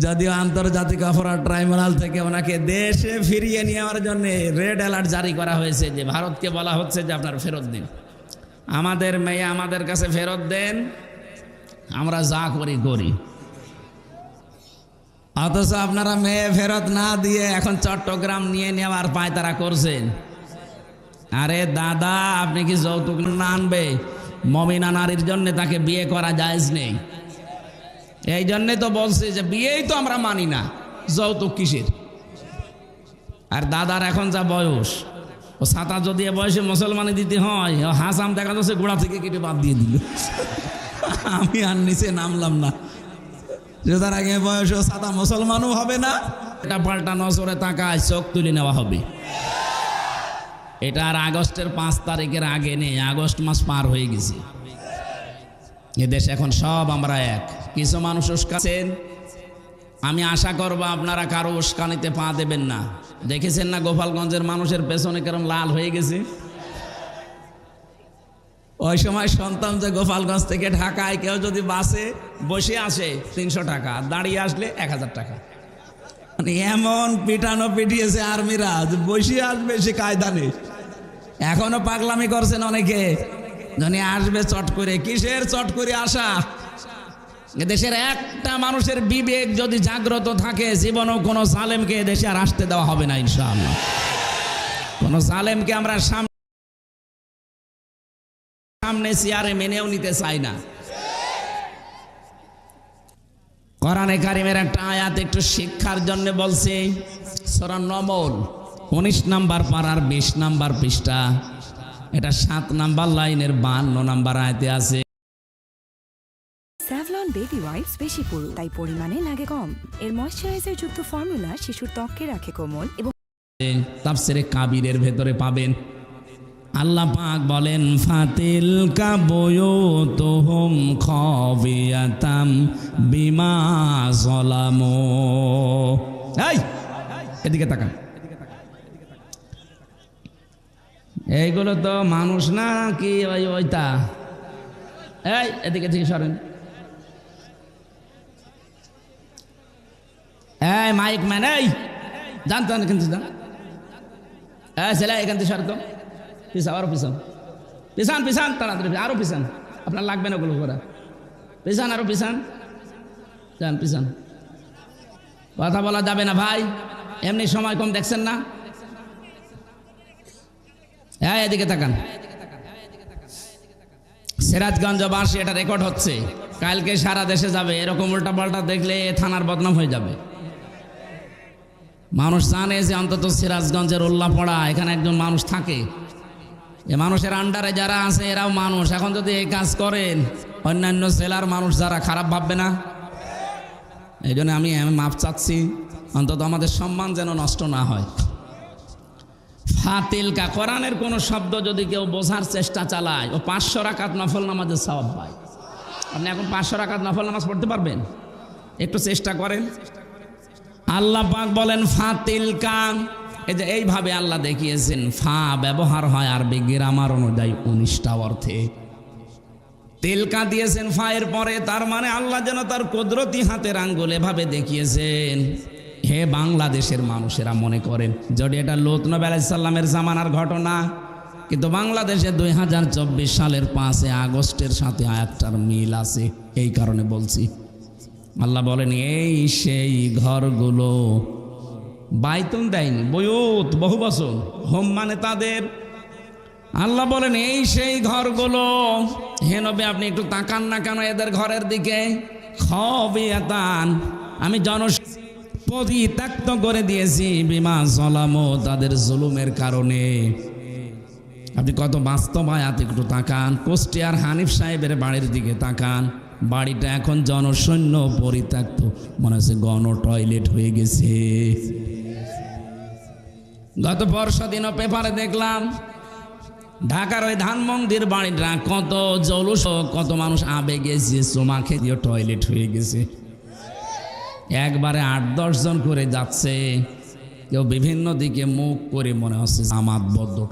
যদিও আন্তর্জাতিক অপরাধ ট্রাইব্যুনাল থেকে ওনাকে দেশে ফিরিয়ে নেওয়ার জন্য রেড অ্যালার্ট জারি করা হয়েছে যে ভারতকে বলা হচ্ছে যে আপনার ফেরত দিন। আমাদের মেয়ে আমাদের কাছে ফেরত দেন, আমরা যা করি করি। অথচ আপনারা মেয়ে ফেরত না দিয়ে এখন চট্টগ্রাম নিয়ে নেওয়ার পায়তারা করছেন। আরে দাদা, আপনি কি যৌতুক না আনবে? মমিনা নারীর জন্য তাকে বিয়ে করা জায়েজ নেই। এই জন্যে তো বলছে যে বিয়েই তো আমরা মানি না, যৌতুক কিসের? আর দাদার এখন যা বয়স, ও সাতা যদি এ বয়সে মুসলমানি দিতে হয়, ও হাসাম দেখা যাচ্ছে গোড়া থেকে কেটে বাদ দিয়ে দিল। আমি আর নিচে নামলাম না। যে তার আগে বয়স, ও সাদা মুসলমানও হবে না। এটা পাল্টা নজরে তাকায়, চোখ তুলে নেওয়া হবে। এটা আর আগস্টের পাঁচ তারিখের আগে নেই, আগস্ট মাস পার হয়ে গেছে। এদেশ এখন সব আমরা এক। কিছু মানুষ উস্কাছেন আমি আশা করব আপনারা কারও উস্কানিতে পা দেবেন না। দেখেছেন না গোপালগঞ্জের মানুষের পেছনে কেরম লাল হয়ে গেছে? ওই সময় সন্তান যে গোপালগঞ্জ থেকে ঢাকায় কেউ যদি বাসে বসে আসে তিনশো টাকা, দাঁড়িয়ে আসলে এক হাজার টাকা। মানে এমন পিটানো পিটিয়েছে আর্মিরা বসে আসবে সে কায়দা নেই এখনও পাগলামি করছেন অনেকে। ধনী আসবে চট করে। কিসের চট করে আসা? দেশের একটা মানুষের বিবেক যদি জাগ্রত থাকে, জীবনেও কোনো সালেমকে দেশে আর আসতে দেওয়া হবে না, ইনশাআল্লাহ। কোনো সালেমকে আমরা সামনে সামনে চেয়ারে মেনেও নিতে চাই না। কোরআনে কারিমের একটা আয়াত একটু শিক্ষার জন্য বলছে, সরা নমল, উনিশ নাম্বার পাড়ার বিশ নাম্বার পৃষ্ঠা। এটা সাত নাম্বার লাইনের বান্ন নাম্বার আয়তে আছে। স্যাভলন বেবি ওয়াইপস বেশি পুরু তাই পরিমাণে লাগে কম। এর ময়শ্চারাইজার যুক্ত ফর্মুলা শিশুর ত্বককে রাখে কোমল এবং তাফসিরে কাবিরের ভেতরে পাবেন। আল্লাহ পাক বলেন ফাতিল কাবয়ো তোহম খবিয়াতাম বিমা জলামো এই এদিকে তাকান। এইগুলো তো মানুষ না, কি ওই ওইটা? এই, এদিকে থেকে সরেন। এই, মাইক ম্যান, এই জানতো না কিন্তু জান এই, ছেলে, এখান থেকে সরতো পিছাও, আরও পিছাও। পিছান পিছান, তাড়াতাড়ি, আরও পিছান। আপনার লাগবে না ওগুলো করা পিছান, আরও পিছান। যান, পিছান। কথা বলা যাবে না ভাই। এমনি সময় কম দেখছেন না। হ্যাঁ এদিকে তাকান। সিরাজগঞ্জবাসী এটা রেকর্ড হচ্ছে। কালকে সারা দেশে যাবে, এরকম উল্টা পাল্টা দেখলে থানার বদনাম হয়ে যাবে। মানুষ জানে যে অন্তত সিরাজগঞ্জের উল্লাপড়া, এখানে একজন মানুষ থাকে। এ মানুষের আন্ডারে যারা আছে, এরাও মানুষ। এখন যদি এই কাজ করেন, অন্যান্য জেলার মানুষ যারা খারাপ ভাববে না? এই জন্য আমি মাপ চাচ্ছি, অন্তত আমাদের সম্মান যেন নষ্ট না হয়। ফাতিলকা কোরআনের কোনো শব্দ যদি কেউ বোঝার চেষ্টা চালায়, ও পাঁচশো রাকাত নফল নামাজের সবাব পায়। আপনি এখন পাঁচশো রাকাত নফল নামাজ পড়তে পারবেন? একটু চেষ্টা করেন। আল্লাহ পাক বলেন ফাতিলকা এই যে এইভাবে আল্লাহ দেখিয়েছেন, ফা ব্যবহার হয় আরবি গ্রামার অনুযায়ী উনিশটা অর্থে। তেলকা দিয়েছেন ফায়ের পরে, তার মানে আল্লাহ যেন তার কুদরতি হাতের আঙ্গুল এভাবে দেখিয়েছেন। হে বাংলাদেশের মানুষেরা মনে করেন, যদি এটা লোত নবী আলাইসাল্লামের জামানার ঘটনা, কিন্তু বাংলাদেশে দুই হাজার চব্বিশ সালের পাঁচে আগস্টের সাথে আয়াতটার মিল আছে, এই কারণে বলছি। আল্লাহ বলেন, এই সেই ঘরগুলো বাইতুন দেয়নি বয়ুত বহু বছর হোম মানে তাদের। আল্লাহ বলেন, এই সেই ঘরগুলো, হে নবে, আপনি একটু তাকান না কেন এদের ঘরের দিকে? খবিয়াতান, আমি জন পরিত্যক্ত করে দিয়েছি, বিমা জলামো তাদের জুলুমের কারণে। আপনি কত বাস্তব আয়াত একটু তাকান। কুষ্টিয়ার হানিফ সাহেবের বাড়ির দিকে তাকান। বাড়িটা এখন জনসৈন্য পরিত্যক্ত। মনে হচ্ছে গণ টয়লেট হয়ে গেছে। গত বর্ষা দিনও পেপারে দেখলাম, ঢাকার ওই ধানমন্দির বাড়িটা কত জলুস, কত মানুষ আবেগে চোমা খেয়ে টয়লেট হয়ে গেছে। একবারে আট দশ জন করে যাচ্ছে। কেউ বিভিন্ন দিকে মুখ করে মনে হচ্ছে জামাতবদ্ধ